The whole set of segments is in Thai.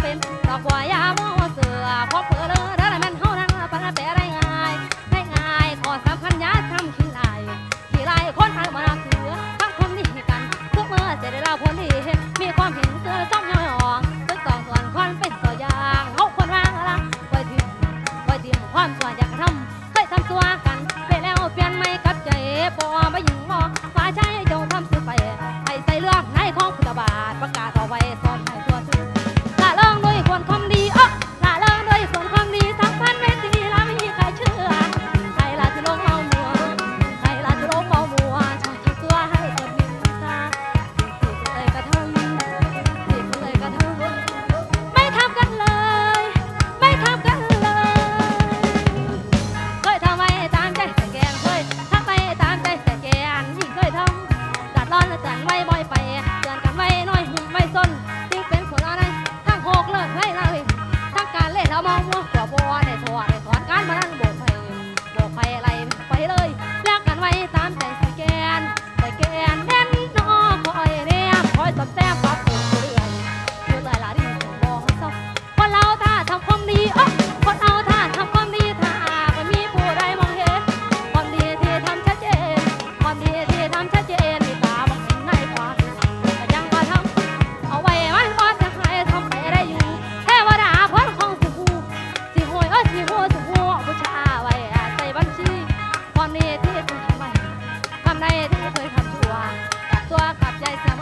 เป็นดอกบัวยาโมเสือพบเพลินได้แล้วมันเฮานั่งปะแปะ ตัว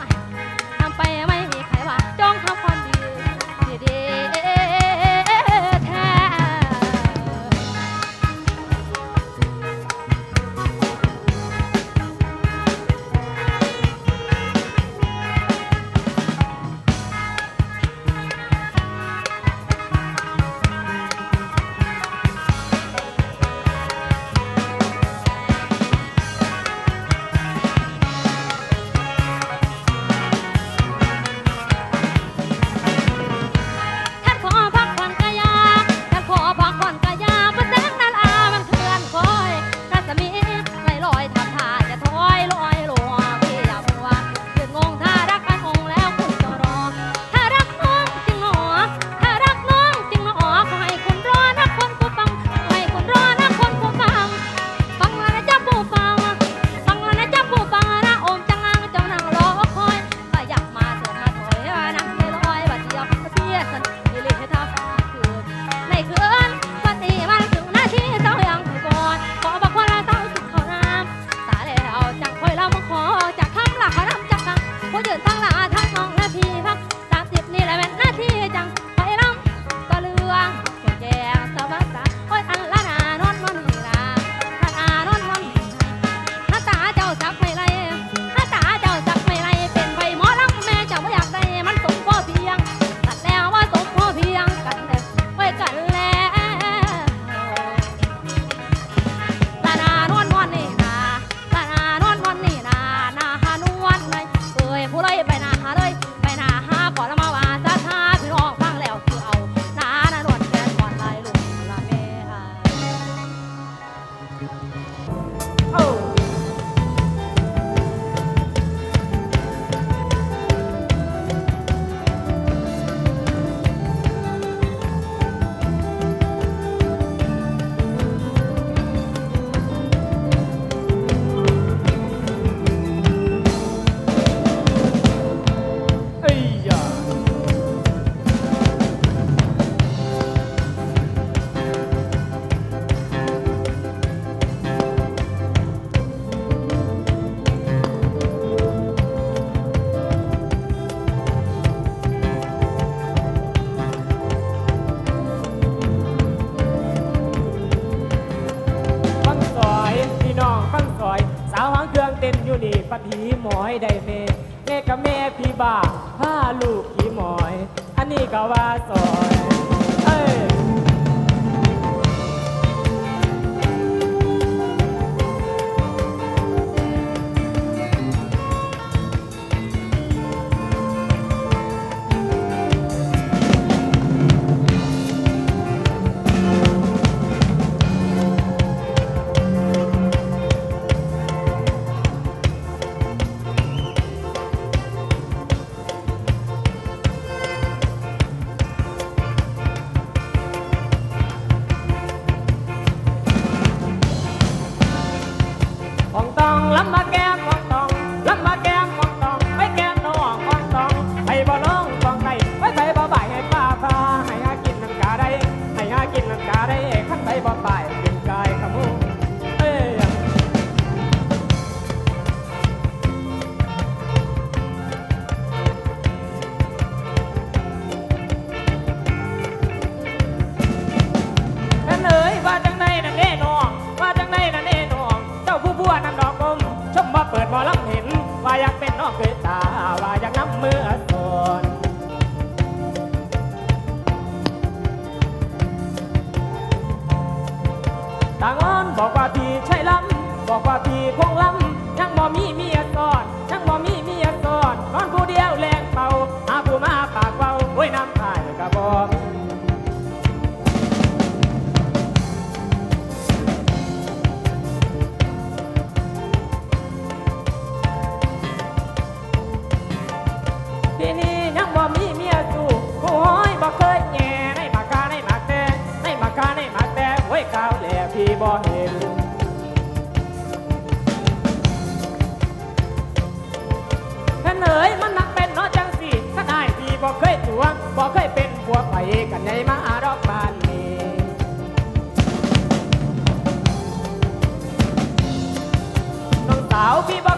ว่าซอ บอกว่าพี่ใช่ล้ำบอกว่าพี่คงล้ำยังบ่มีเมีย ที่บ่เห็นแค่นเอ๋ยมันนักเป็นเนาะจังสี่ก็ได้ที่บ่เคยจวงบ่เคยเป็นผัวไปกันใหญ่มาดอกบ้านนี้น้องสาวพี่บ่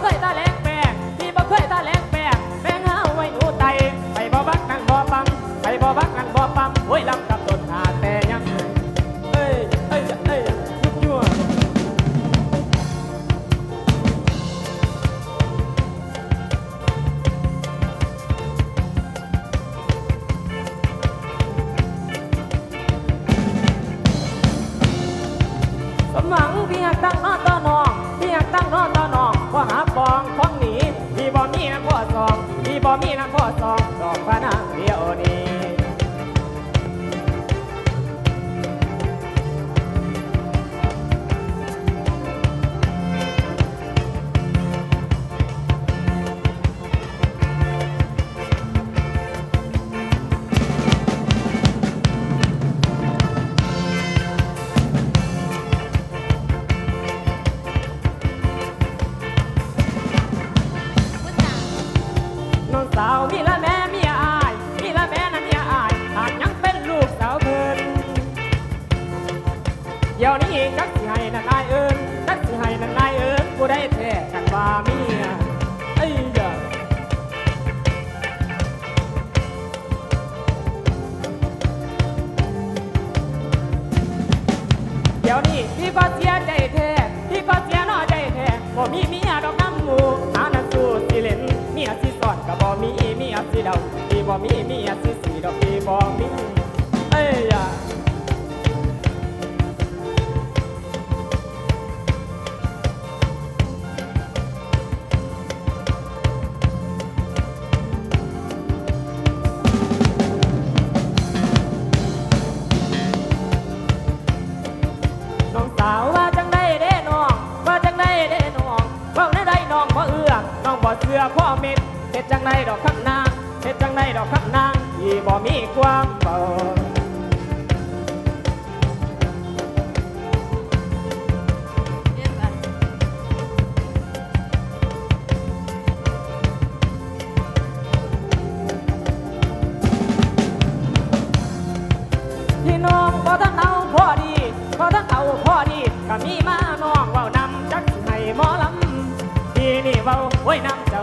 Wait now.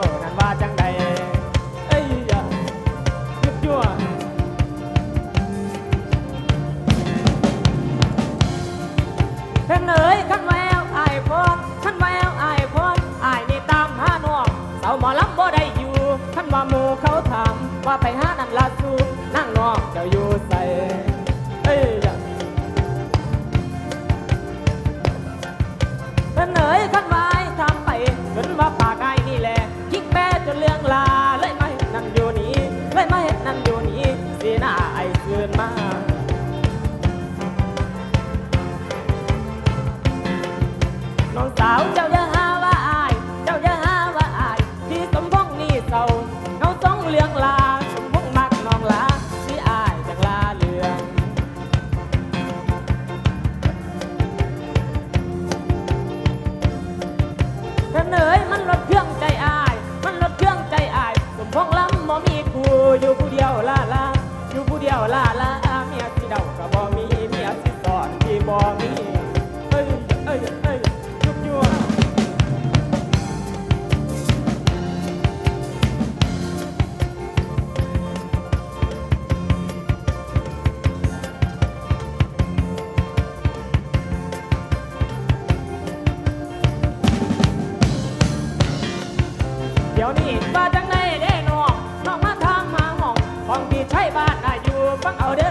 เศาเงองเลี้ยงลาสมพงมักน้องลาสิอายจังลาเลืองเธอเนยมันลดเครื่องใจอาย มันลดเครื่องใจอาย สมพงลำบ่มีคู่อยู่ผู้เดียวลาลาอยู่ผู้เดียวลาลา ฟังเอาเด้อ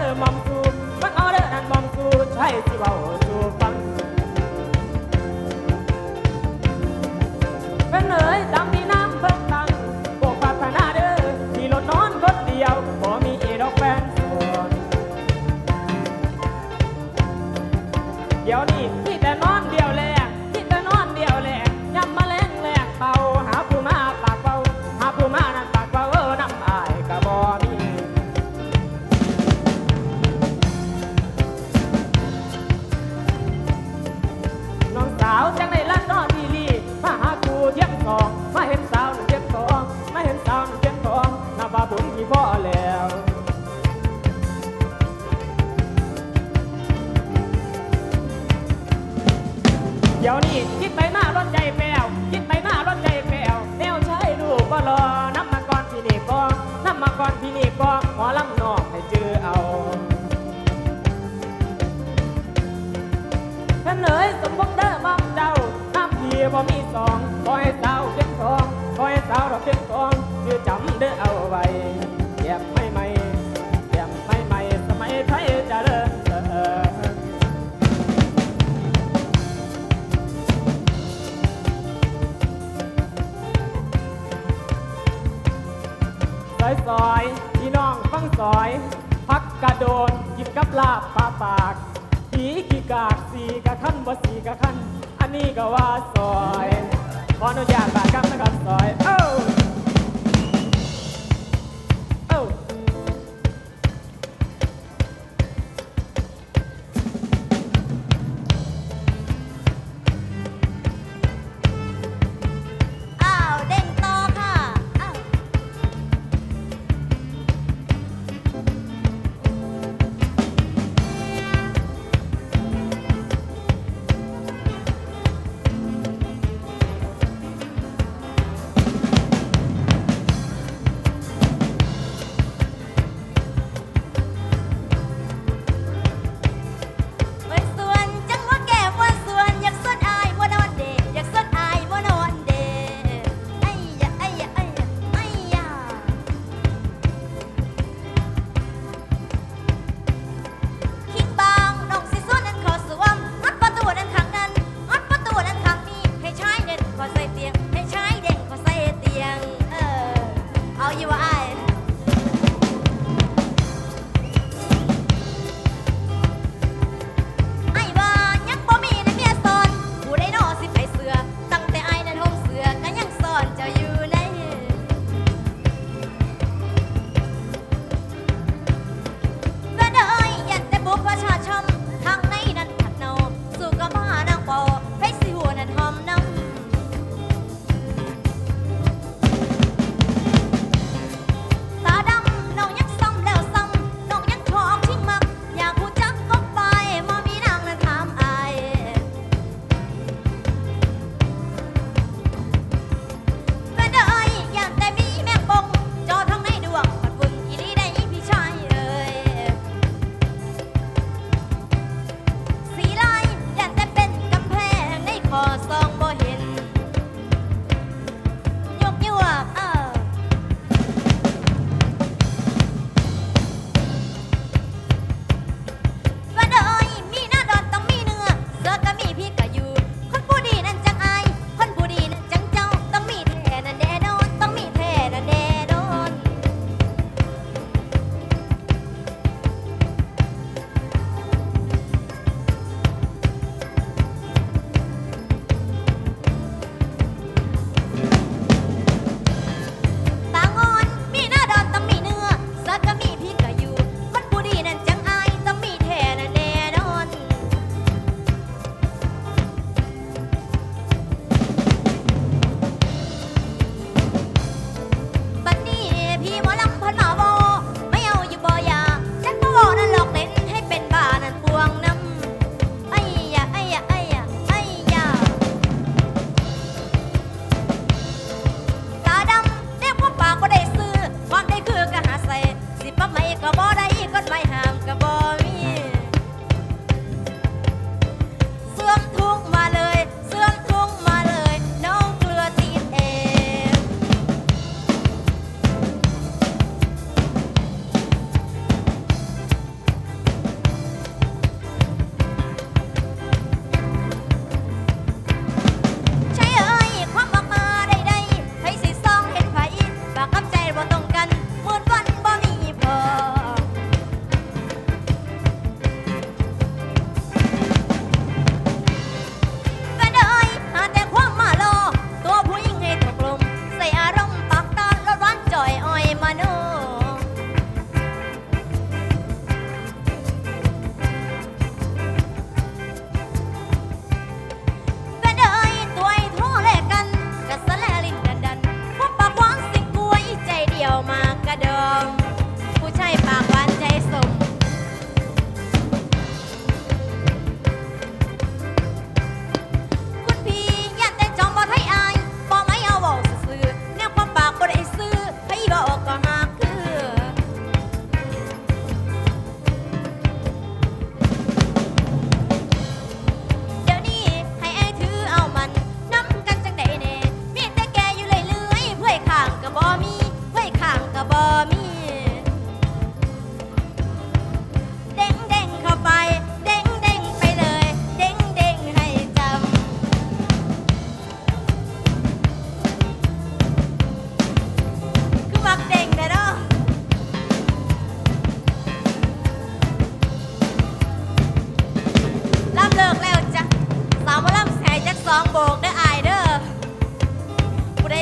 เดี๋ยวนี้คิดไปมากรถใจแปวคิดไปมากรถใจแปวแนวใช้ลูกก็รอน้ำมาก่อนพี่นี่ก็น้ำมาก่อนพี่นี่ก็หมอลำนอกให้เจอเอาท่านเอ๋ยสมพงษ์เด้อบ้องเจ้าน้ำพี่บ่มีสองคอยสาวเก็บทองคอยสาวดอกเก็บทองคือจำเด้อเอาไว้แย้ม อยซอยพี่น้องฟังซอย พักกระโดดกินกับลาบปลาปากผีกี่กากสีกะขั้นบ่สีกะขั้นอันนี้ก็ว่าซอยขออนุญาตบาดคำนะครับ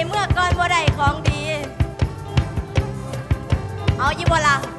เมื่อก่อนบ่ได้ของดี เอายี่บ่ละ